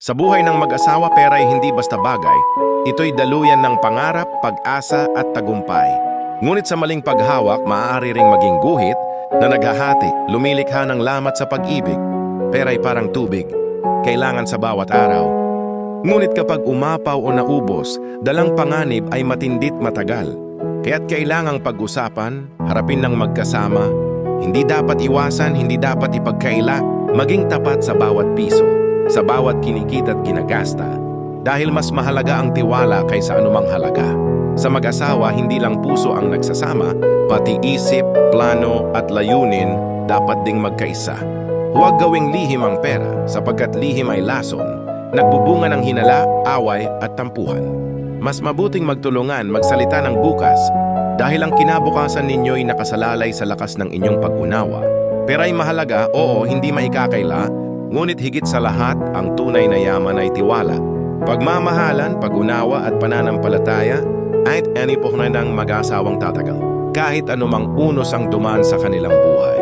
Sa buhay ng mag-asawa, pera ay hindi basta bagay. Ito'y daluyan ng pangarap, pag-asa at tagumpay. Ngunit sa maling paghawak, maaari ring maging guhit na naghahati, lumilikha ng lamat sa pag-ibig. Pera ay parang tubig, kailangan sa bawat araw. Ngunit kapag umapaw o naubos, dalang panganib ay matindit matagal. Kaya't kailangang pag-usapan, harapin ng magkasama, hindi dapat iwasan, hindi dapat ipagkaila, maging tapat sa bawat piso, sa bawat kinikita at ginagasta. Dahil mas mahalaga ang tiwala kaysa anumang halaga. Sa mag-asawa, hindi lang puso ang nagsasama, pati isip, plano at layunin dapat ding magkaisa. Huwag gawing lihim ang pera sapagkat lihim ay lason, nagbubunga ng hinala, away at tampuhan. Mas mabuting magtulungan magsalita ng bukas dahil ang kinabukasan ninyo'y nakasalalay sa lakas ng inyong pag-unawa. Pera ay mahalaga, oo, hindi maikakaila, ngunit higit sa lahat, ang tunay na yaman ay tiwala. Pagmamahalan, pag-unawa at pananampalataya ay ani po ng mag-asawang tatagal. Kahit anumang unos ang dumaan sa kanilang buhay.